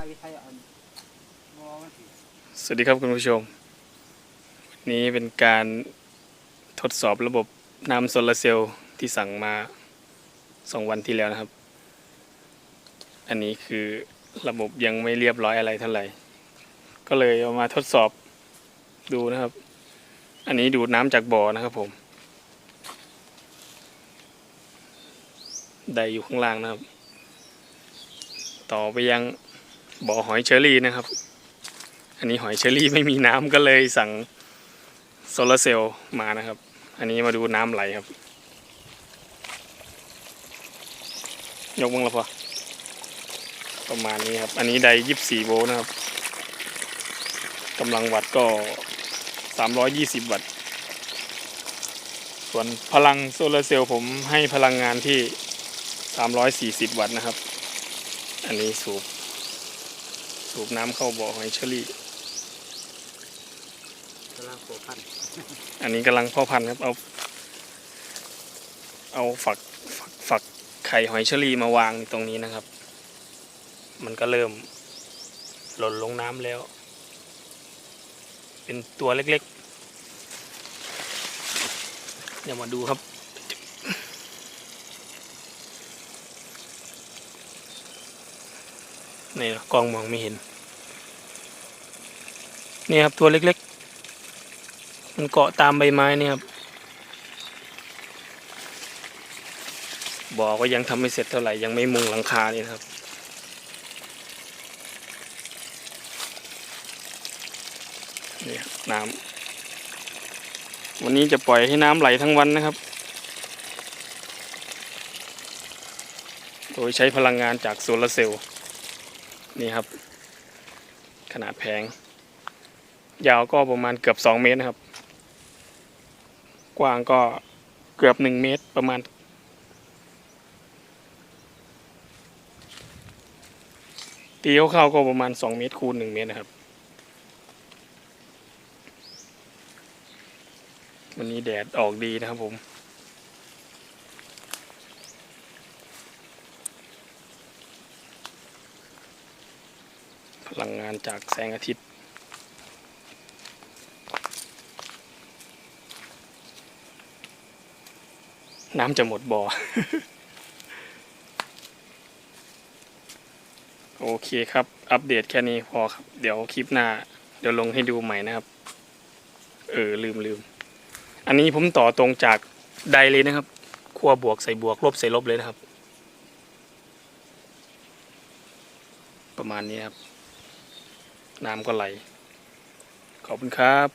สวัสดีครับคุณผู้ชมวันนี้เป็นการทดสอบระบบน้ำโซลาร์เซลล์ที่สั่งมาสองวันที่แล้วนะครับ อันนี้คือระบบยังไม่เรียบร้อยอะไรเท่าไหร่ ก็เลยเอามาทดสอบดูนะครับ อันนี้ดูดน้ำจากบ่อนะครับผม ได้อยู่ข้างล่างนะครับ ต่อไปยัง บ่อหอยเชอรี่นะครับ อันนี้หอยเชอรี่ไม่มีน้ำก็เลยสั่งโซลาร์เซลล์มานะครับ อันนี้มาดูน้ำไหลครับ ยกมึงละพอประมาณนี้ครับ อันนี้ไดยี่สิบสี่โวลต์นะครับกำลังวัตต์ก็สามร้อยยี่สิบวัตต์ ส่วนพลังโซลาร์เซลล์ผมให้พลังงานที่สามร้อยสี่สิบวัตต์นะครับ อันนี้สูบ สูบน้ำเข้าบ่อหอยเชอรี่กำลังโผล่พันธุ์อันนี้กำลังพ่อพันธุ์ครับ เอา เอาฝักฝักฝักไข่หอยเชอรี่มาวางตรงนี้นะครับ มันก็เริ่ม หล่นลงน้ำแล้ว เป็นตัวเล็กๆ เดี๋ยวมาดูครับ นี่นะกล้องมองไม่เห็น นี่ครับตัวเล็กๆ มันเกาะตามใบไม้นี่ครับบ่อก็ยังทำไม่เสร็จเท่าไหร่ยังไม่มุงหลังคานี่ครับ นี่ครับน้ำวันนี้จะปล่อยให้น้ำไหลทั้งวันนะครับ โดยใช้พลังงานจากโซลาร์เซลล์ นี่ครับ ขนาดแผง ยาวก็ประมาณเกือบสองเมตรนะครับ กว้างก็เกือบหนึ่งเมตรประมาณ ตีคร่าก็ประมาณสองเมตรคูณหนึ่งเมตรนะครับ วันนี้แดดออกดีนะครับผม พลังงานจากแสงอาทิตย์ น้ำจะหมดบ่อ โอเคครับ อัปเดตแค่นี้พอครับ เดี๋ยวคลิปหน้า เดี๋ยวลงให้ดูใหม่นะครับ เออ ลืมลืม อันนี้ผมต่อตรงจากไดเลยนะครับขั้วบวกใส่บวกลบใส่ลบเลยนะครับ ประมาณนี้ครับ น้ำก็ไหล ขอบคุณครับ